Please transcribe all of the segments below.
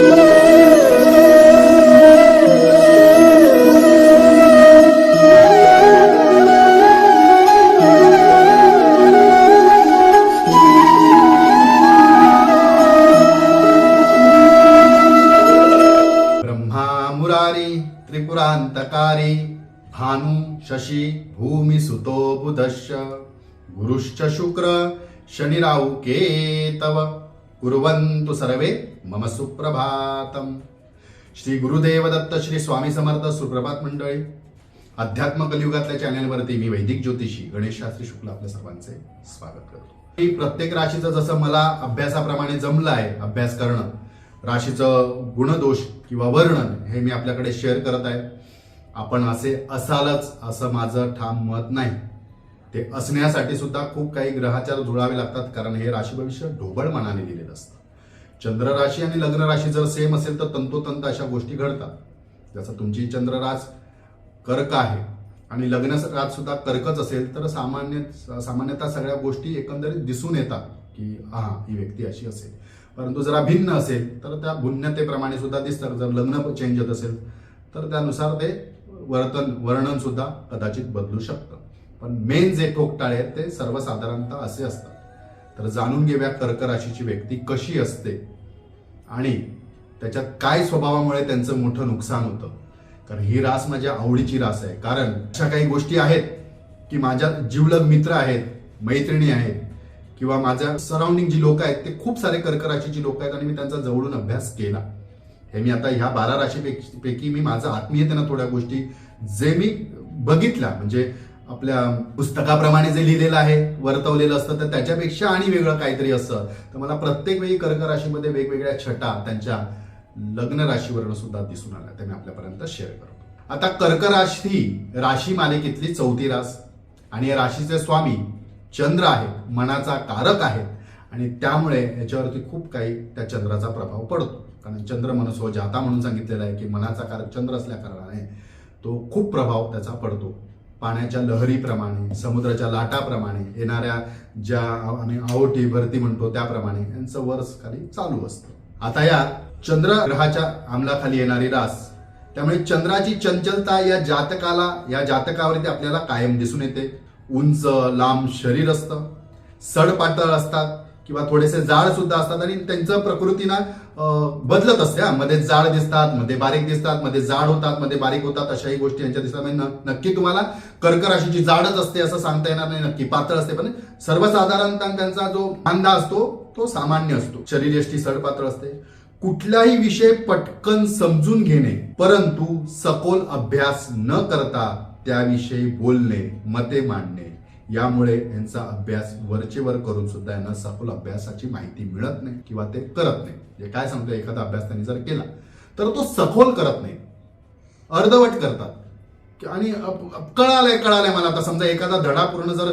ब्रह्मा मुरारी त्रिपुरांतकारी भानु शशी भूमी सुतो बुधश्च गुरुश्च शुक्र शनिराहु केतव। कुर्वन्तु सर्वे मम सुप्रभातम। श्री गुरुदेव दत्त श्री स्वामी समर्थ सुप्रभात मंडळी। अध्यात्म कलियुगातल्या चॅनलवरती मी वैदिक ज्योतिषी गणेश शास्त्री शुक्ल आपल्या सर्वांचे स्वागत करतो. प्रत्येक राशीचं जसं मला अभ्यासाप्रमाणे जमलं आहे अभ्यास करणं राशीचं गुणदोष किंवा वर्णन हे मी आपल्याकडे शेअर करत आहे. आपण असे असालच असं माझं ठाम मत नाही. ते असण्यासाठी सुद्धा खूप काही ग्रहाचार जुळावे लागतात कारण हे राशी भविष्य ढोबळ मनाने लिहिलेलं असतं. चंद्र राशी आणि लग्न राशी जर सेम असेल तर तंतोतंत अशा गोष्टी घडतात. जसं तुमची चंद्रराज कर्क आहे आणि लग्न राज सुद्धा कर्कच असेल तर सामान्य सामान्यतः सगळ्या गोष्टी एकंदरीत दिसून येतात की हा ही व्यक्ती अशी असेल. परंतु जरा भिन्न असेल तर त्या भिन्नतेप्रमाणे सुद्धा दिसतात. जर लग्न चेंज होत असेल तर त्यानुसार ते वर्तन वर्णन सुद्धा कदाचित बदलू शकतं. पण मेन जे ठोकताळे आहेत ते सर्वसाधारणतः असे असतात. तर जाणून घेऊया कर्क राशीची व्यक्ती कशी असते आणि त्याच्यात काय स्वभावामुळे त्यांचं मोठं नुकसान होतं. कारण ही रास माझ्या आवडीची रास आहे. कारण अशा काही गोष्टी आहेत की माझ्या जीवलग मित्र आहेत मैत्रिणी आहेत किंवा माझ्या सराउंडिंग जी लोक आहेत ते खूप सारे कर्क राशीची लोक आहेत आणि मी त्यांचा जवळून अभ्यास केला. हे मी आता ह्या बारा राशीपैकी पैकी मी माझं आत्मीयतेनं थोड्या गोष्टी जे मी बघितल्या म्हणजे आपल्या पुस्तकाप्रमाणे जे लिहिलेलं आहे वर्तवलेलं असतं तर त्याच्यापेक्षा आणि वेगळं काहीतरी असतं. तर मला प्रत्येक वेळी कर्क राशीमध्ये वेगवेगळ्या छटा त्यांच्या लग्न राशीवरून सुद्धा दिसून आल्या. त्या मी आपल्यापर्यंत शेअर करतो. आता कर्क राशी राशी मालिकेतली चौथी रास. आणि या राशीचे स्वामी चंद्र आहेत मनाचा कारक आहेत. आणि त्यामुळे याच्यावरती खूप काही त्या चंद्राचा प्रभाव पडतो. कारण चंद्र मनसो जाता म्हणून सांगितलेलं आहे की मनाचा कारक चंद्र असल्या कारणाने तो खूप प्रभाव त्याचा पडतो. पाण्याच्या लहरीप्रमाणे समुद्राच्या लाटाप्रमाणे येणाऱ्या ज्या आम्ही आवटी भरती म्हणतो त्याप्रमाणे यांचं वर्ष खाली चालू असतं. आता या चंद्र ग्रहाच्या अंमलाखाली येणारी रास त्यामुळे चंद्राची चंचलता या जातकाला या जातकावरती आपल्याला कायम दिसून येते. उंच लांब शरीर असतं. सडपातळ असतात. किंवा थोडेसे जाड सुद्धा असतात आणि त्यांचं प्रकृतीनं बदलत असते मध्ये जाड दिसतात मध्ये बारीक दिसतात मध्ये जाड होतात मध्ये बारीक होतात अशाही गोष्टी यांच्या दिसतात. म्हणजे नक्की तुम्हाला कर्क राशीची जाडच असते असं सांगता येणार नाही नक्की पातळ असते. पण सर्वसाधारणतः त्यांचा जो खांदा असतो तो सामान्य असतो. शरीरयष्टी सडपातळ असते. कुठलाही विषय पटकन समजून घेणे परंतु सखोल अभ्यास न करता त्याविषयी बोलणे मते मांडणे. यामुळे यांचा अभ्यास वरचेवर करून सुद्धा यांना सखोल अभ्यासाची माहिती मिळत नाही किंवा ते करत नाही. म्हणजे काय सांगतो एखादा अभ्यास त्यांनी जर केला तर तो सखोल करत नाही. अर्धवट करतात. आणि अप- कळालंय कळालंय मला. आता समजा एखादा धडा पूर्ण जर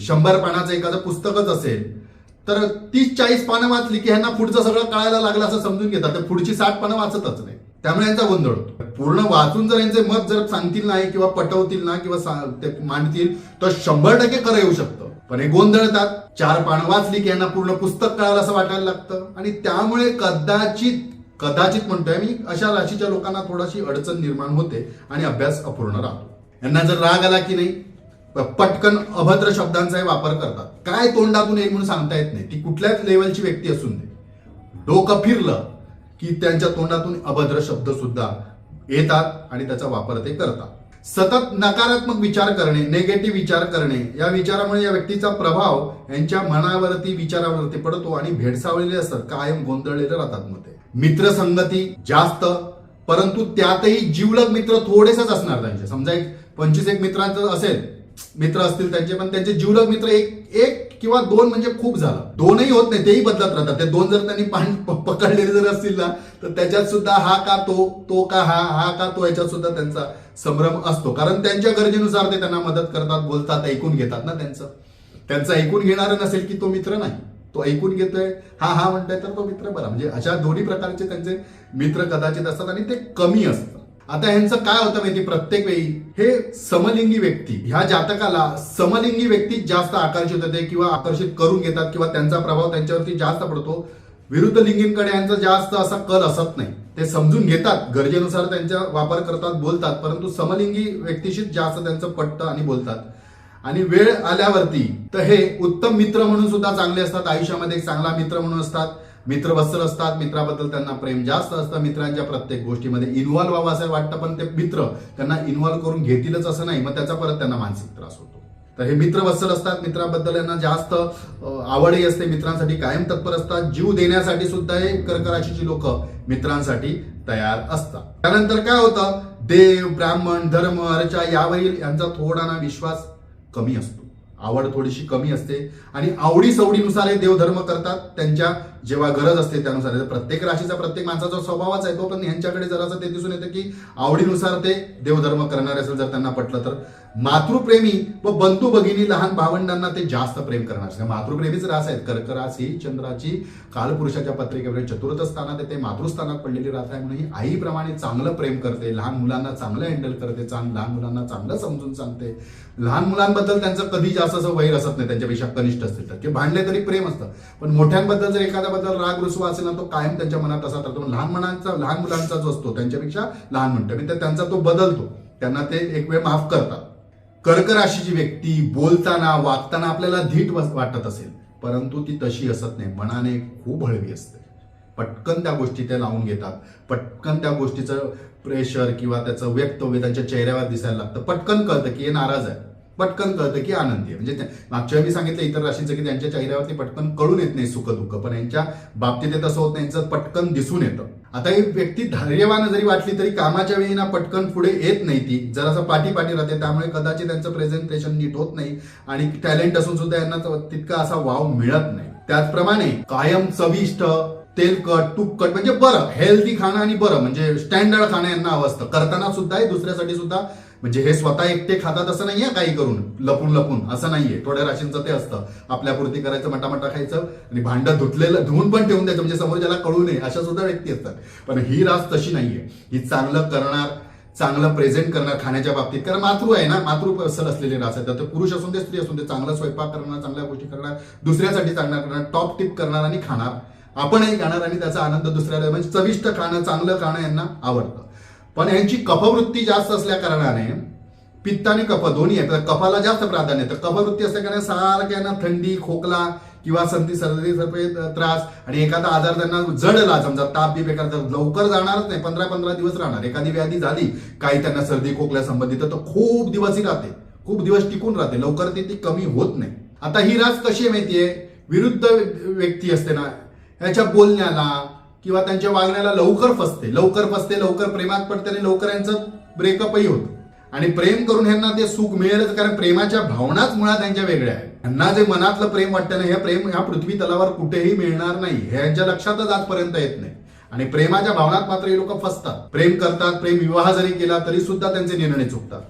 शंभर पानाचं एखादं पुस्तकच असेल तर तीस चाळीस पानं वाचली की ह्यांना पुढचं सगळं कळायला लागलं असं समजून घेतात. तर पुढची साठ पानं वाचतच नाही. त्यामुळे यांचा गोंधळ. पूर्ण वाचून जर यांचे मत जर सांगतील नाही किंवा पटवतील ना किंवा ते मांडतील तर शंभर टक्के खरं येऊ शकतं. पण हे गोंधळतात चार पानं वाचली की यांना पूर्ण पुस्तक कळालं असं वाटायला लागतं. आणि त्यामुळे कदाचित कदाचित म्हणतोय मी अशा राशीच्या लोकांना थोडीशी अडचण निर्माण होते आणि अभ्यास अपूर्ण राहतो. यांना जर राग आला की नाही पटकन अभद्र शब्दांचाही वापर करतात. काय तोंडातून एक म्हणून सांगता येत नाही. ती कुठल्याच लेवलची व्यक्ती असून दे. डोकं फिरलं की त्यांच्या तोंडातून अभद्र शब्द सुद्धा येतात आणि त्याचा वापर ते करतात. सतत नकारात्मक विचार करणे नेगेटिव्ह विचार करणे या विचारामुळे या व्यक्तीचा प्रभाव यांच्या मनावरती विचारावरती पडतो आणि भेडसावलेले असतात कायम गोंधळलेले राहतात मग ते. मित्रसंगती जास्त परंतु त्यातही जीवलग मित्र थोडेसेच असणार त्यांचे. समजा एक पंचवीस एक मित्रांचं असेल मित्र असतील त्यांचे पण त्यांचे जीवलग मित्र एक एक किंवा दोन म्हणजे खूप झालं. दोनही होत नाही तेही बदलत राहतात. ते दोन जर त्यांनी पकडलेले जर असतील ना तर त्याच्यात सुद्धा हा का तो तो का हा हा का तो याच्यात सुद्धा त्यांचा संभ्रम असतो. कारण त्यांच्या गरजेनुसार ते त्यांना मदत करतात बोलतात ऐकून घेतात ना त्यांचं. त्यांचं ऐकून घेणार नसेल की तो मित्र नाही. तो ऐकून घेतोय हा हा म्हणतोय तर तो मित्र बरा. म्हणजे अशा दोन्ही प्रकारचे त्यांचे मित्र कदाचित असतात आणि ते कमी असतात. आता ह्यांचं काय होतं माहिती? प्रत्येक वेळी हे समलिंगी व्यक्ती ह्या जातकाला समलिंगी व्यक्ती जास्त आकर्षित होते किंवा आकर्षित करून घेतात किंवा त्यांचा प्रभाव त्यांच्यावरती जास्त पडतो. विरुद्ध लिंगींकडे यांचा जास्त असा कल असत नाही. ते समजून घेतात गरजेनुसार त्यांचा वापर करतात बोलतात परंतु समलिंगी व्यक्तीशीच जास्त त्यांचं पटतं आणि बोलतात. आणि वेळ आल्यावरती तर हे उत्तम मित्र म्हणून सुद्धा चांगले असतात आयुष्यामध्ये एक चांगला मित्र म्हणून असतात. मित्र वत्सल असतात मित्राबद्दल त्यांना प्रेम जास्त असतं. मित्रांच्या प्रत्येक गोष्टीमध्ये इन्व्हॉल्व व्हावं असं वाटतं पण ते मित्र त्यांना इन्व्हॉल्व्ह करून घेतीलच असं नाही. मग त्याचा परत त्यांना मानसिक त्रास होतो. तर हे मित्र वत्सल असतात मित्राबद्दल यांना जास्त आवडही असते. मित्रांसाठी कायम तत्पर असतात. जीव देण्यासाठी सुद्धा हे कर्कराशीची लोक मित्रांसाठी तयार असतात. त्यानंतर काय होतं? देव ब्राह्मण धर्म अर्चा यावरील यांचा थोडा ना विश्वास कमी असतो. आवड थोडीशी कमी असते. आणि आवडी सवडीनुसार हे देवधर्म करतात. त्यांच्या जेव्हा गरज असते त्यानुसार. म्हणजे प्रत्येक राशीचा प्रत्येक माणसाचा स्वभावच आहे तो पण यांच्याकडे जरासं ते दिसून येतं की आवडीनुसार ते देवधर्म करणारे असेल जर त्यांना पटलं तर. मातृप्रेमी व बंधू भगिनी लहान भावंडांना ते जास्त प्रेम करणार मातृप्रेमीच रास आहेत. कर्क रास ही चंद्राची कालपुरुषाच्या पत्रिकेवर चतुर्थ स्थानात येते. मातृस्थानात पडलेली रास आहे म्हणून ही आईप्रमाणे चांगलं प्रेम करते. लहान मुलांना चांगलं हँडल करते. चांग लहान मुलांना चांगलं समजून सांगते. लहान मुलांबद्दल त्यांचं कधी जास्त असं वैर असत नाही. त्यांच्यापेक्षा कनिष्ठ असतील. तर भांडले तरी प्रेम असतं. पण मोठ्यांबद्दल जर एखाद्याबद्दल राग रुसवा असेल ना तो कायम त्यांच्या मनात असा राहतो लहान मनांचा लहान मुलांचा जो असतो त्यांच्यापेक्षा लहान म्हणतो. मी तर त्यांचा तो बदलतो. त्यांना ते एक वेळ माफ करतात. कर्क राशीची व्यक्ती बोलताना वागताना आपल्याला धीट वाटत असेल. परंतु ती तशी असत नाही. मनाने खूप हळवी असते. पटकन त्या गोष्टी ते लावून घेतात. पटकन त्या गोष्टीचं प्रेशर किंवा त्याचं व्यक्तव्य त्यांच्या चेहऱ्यावर दिसायला लागतं. पटकन कळतं की हे नाराज आहे. पटकन कळतं की आनंदी आहे. म्हणजे मागच्या वेळी मी सांगितलं इतर राशींचं की त्यांच्या चेहऱ्यावरती पटकन कळून येत नाही सुख दुःख पण यांच्या बाबतीत तसं होत नाही यांचं पटकन दिसून येतं. आता ही व्यक्ती धैर्यवान जरी वाटली तरी कामाच्या वेळी ना पटकन पुढे येत नाही ती. जरासं पाठी पाठी राहते त्यामुळे कदाचित त्यांचं प्रेझेंटेशन नीट होत नाही आणि टॅलेंट असून सुद्धा यांना तितका असा वाव मिळत नाही. त्याचप्रमाणे कायम चविष्ट तेलकट तुपकट म्हणजे बरं हेल्दी खाणं आणि बरं म्हणजे स्टँडर्ड खाणं यांना हवं असतं करताना सुद्धा दुसऱ्यासाठी सुद्धा म्हणजे हे स्वतः एकटे खातात असं नाहीये काही करून लपून लपून असं नाहीये. थोड्या राशींचं ते असतं. आपल्यापुरती करायचं मटामटा खायचं आणि भांडं धुतलेलं धुवून पण ठेवून द्यायचं म्हणजे समोर ज्याला कळू नये अशा सुद्धा व्यक्ती असतात. पण ही रास तशी नाहीये. ही चांगलं करणार चांगलं प्रेझेंट करणार खाण्याच्या बाबतीत. कारण मातृ आहे ना मातृ पर्सल असलेले रास आहे तर पुरुष असून ते स्त्री असून ते चांगलं स्वयंपाक करणार चांगल्या गोष्टी करणार दुसऱ्यासाठी चांगला करणार टॉप टिप करणार आणि खाणार. आपणही खाणार आणि त्याचा आनंद दुसऱ्याला म्हणजे चविष्ट खाणं चांगलं खाणं यांना आवडतं. पण यांची कफवृत्ती जास्त असल्या कारणाने पित्त आणि कफ दोन्ही आहेत. तर कफाला जास्त प्राधान्य तर कफवृत्ती असल्या कारणाने सारख्यांना थंडी खोकला किंवा संधी सर्दी सफेद त्रास आणि एखादा आजार त्यांना जडला समजा ताप बी बेकार लवकर जाणारच नाही. पंधरा पंधरा दिवस राहणार. एखादी व्याधी झाली काही त्यांना सर्दी खोकल्या संबंधित तर खूप दिवसही राहते. खूप दिवस टिकून राहते. लवकर ती ती कमी होत नाही. आता ही रास कशी आहे माहितीये? विरुद्ध व्यक्ती असते ना याच्या बोलण्याला किंवा त्यांच्या वागण्याला लवकर फसते. लवकर फसते लवकर प्रेमात पडते आणि लवकर यांचं ब्रेकअपही होतं. आणि प्रेम करून ह्यांना ते सुख मिळेलच कारण प्रेमाच्या भावनाच मुळात त्यांच्या वेगळ्या आहेत. ह्यांना जे मनातलं प्रेम वाटतं ना हे प्रेम ह्या पृथ्वी तलावर कुठेही मिळणार नाही. हे यांच्या लक्षातच आजपर्यंत येत नाही. आणि प्रेमाच्या भावनात मात्र हे लोक फसतात. प्रेम करतात प्रेम विवाह जरी केला तरी सुद्धा त्यांचे निर्णय चुकतात.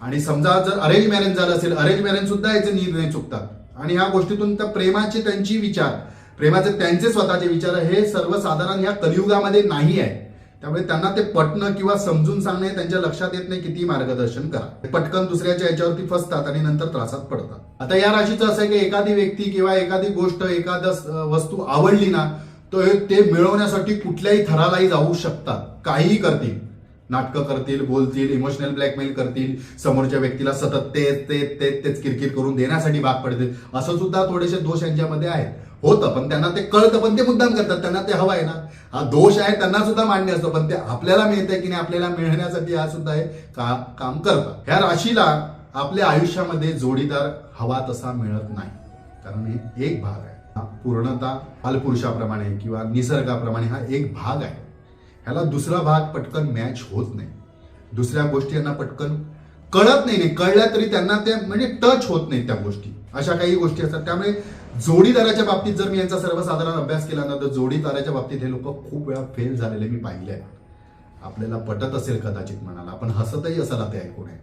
आणि समजा जर अरेंज मॅरेज झालं असेल अरेंज मॅरेज सुद्धा याचे निर्णय चुकतात. आणि ह्या गोष्टीतून त्या प्रेमाचे त्यांची विचार प्रेमाचे त्यांचे स्वतःचे विचार हे सर्वसाधारण या कलियुगामध्ये नाही आहे. त्यामुळे त्यांना ते पटणं किंवा समजून सांगणे त्यांच्या लक्षात येत नाही किती मार्गदर्शन करा. ते पटकन दुसऱ्याच्या याच्यावरती फसतात आणि नंतर त्रासात पडतात. आता या राशीचं असं आहे की एखादी व्यक्ती किंवा एखादी गोष्ट एखाद्या वस्तू आवडली ना तर ते मिळवण्यासाठी कुठल्याही थरालाही जाऊ शकतात. काहीही करतील. नाटकं करतील बोलतील इमोशनल ब्लॅकमेल करतील समोरच्या व्यक्तीला सतत तेच तेच तेच तेच किरकिर करून देण्यासाठी भाग पडतील. असं सुद्धा थोडेसे दोष यांच्यामध्ये आहेत. होतं पण त्यांना ते कळतं पण ते मुद्दाम करतात. त्यांना ते हवं आहे ना. हा दोष आहे त्यांना सुद्धा मान्य असतो पण ते आपल्याला मिळतंय की नाही आपल्याला मिळण्यासाठी हा सुद्धा हे का काम करतात. ह्या राशीला आपल्या आयुष्यामध्ये जोडीदार हवा तसा मिळत नाही. कारण हे एक भाग आहे. हा पूर्णता कालपुरुषाप्रमाणे किंवा निसर्गाप्रमाणे हा एक भाग आहे. ह्याला दुसरा भाग पटकन मॅच होत नाही. दुसऱ्या गोष्टी यांना पटकन कळत नाही नाही. कळल्या तरी त्यांना त्या म्हणजे टच होत नाही त्या गोष्टी. अशा काही गोष्टी असतात. त्यामुळे जोडीदाराच्या बाबतीत जर मी यांचा सर्वसाधारण अभ्यास केला ना तर जोडीदाराच्या बाबतीत हे लोक खूप वेळा फेल झालेले मी पाहिले आहे आपल्याला पटत असेल कदाचित म्हणाला आपण हसतही असाल ते ऐकून आहे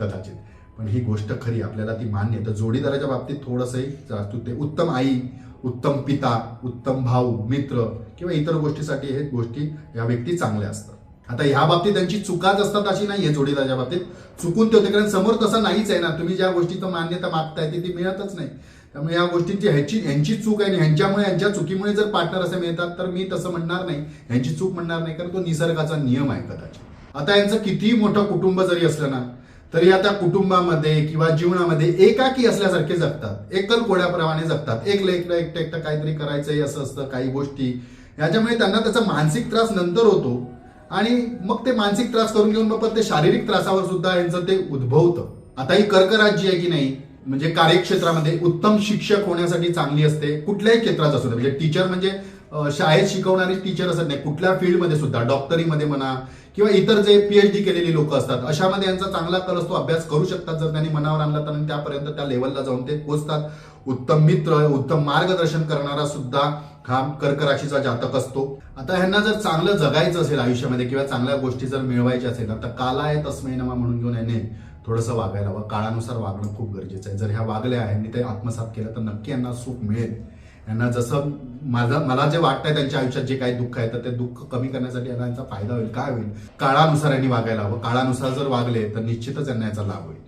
कदाचित. पण ही गोष्ट खरी आपल्याला ती मान्य आहे. तर जोडीदाराच्या बाबतीत थोडंसंही जास्त ते उत्तम आई उत्तम पिता उत्तम भाऊ मित्र किंवा इतर गोष्टीसाठी हे गोष्टी या व्यक्ती चांगल्या असतात. आता ह्या बाबतीत त्यांची चुकाच असतात अशी नाहीये जोडीदाराच्या बाबतीत. चुकून ते होते कारण समोर तसं नाहीच आहे ना. तुम्ही ज्या गोष्टीचं मान्यता मागताय ती ती मिळतच नाही. त्यामुळे या गोष्टींची ह्याची ह्यांची चूक आहे आणि ह्यांच्यामुळे यांच्या चुकीमुळे जर पार्टनर असे मिळतात तर मी तसं म्हणणार नाही. ह्यांची चूक म्हणणार नाही कारण तो निसर्गाचा नियम आहे कदाचित. आता यांचं कितीही मोठं कुटुंब जरी असलं ना तरी आता कुटुंबामध्ये किंवा जीवनामध्ये एकाकी असल्यासारखे जगतात. एकल कोड्याप्रमाणे जगतात. एकलं एकलं एकटं एकटं काहीतरी करायचंही असं असतं काही गोष्टी. याच्यामुळे त्यांना त्याचा मानसिक त्रास नंतर होतो. आणि मग ते मानसिक त्रास करून घेऊन मग ते शारीरिक त्रासावर सुद्धा यांचं ते उद्भवतं. आता ही कर्कराज्य आहे की नाही म्हणजे कार्यक्षेत्रामध्ये उत्तम शिक्षक होण्यासाठी चांगली असते कुठल्याही क्षेत्रात असू दे. म्हणजे टीचर म्हणजे शाळेत शिकवणारी टीचर असत नाही कुठल्या फील्डमध्ये सुद्धा डॉक्टरीमध्ये म्हणा किंवा इतर जे पीएचडी केलेली लोक असतात अशामध्ये यांचा चांगला कल असतो अभ्यास करू शकतात जर त्यांनी मनावर आणला तर त्यापर्यंत त्या लेवलला जाऊन ते पोहोचतात उत्तम मित्र उत्तम मार्गदर्शन करणारा सुद्धा हा कर्क राशीचा जातक असतो. आता ह्यांना जर चांगलं जगायचं असेल आयुष्यामध्ये किंवा चांगल्या गोष्टी जर मिळवायच्या असेल तर आहे तस्मय नमा म्हणून घेऊन याने थोडंसं वागायला हवं. काळानुसार वागणं खूप गरजेचं आहे. जर ह्या वागल्या ह्यांनी ते आत्मसात केलं तर नक्की यांना सुख मिळेल. यांना जसं माझं मला जे वाटतंय त्यांच्या आयुष्यात जे काही दुःख आहे तर ते दुःख कमी करण्यासाठी यांना यांचा फायदा होईल. काय होईल? काळानुसार यांनी वागायला हवं. काळानुसार जर वागले तर निश्चितच यांना याचा लाभ होईल.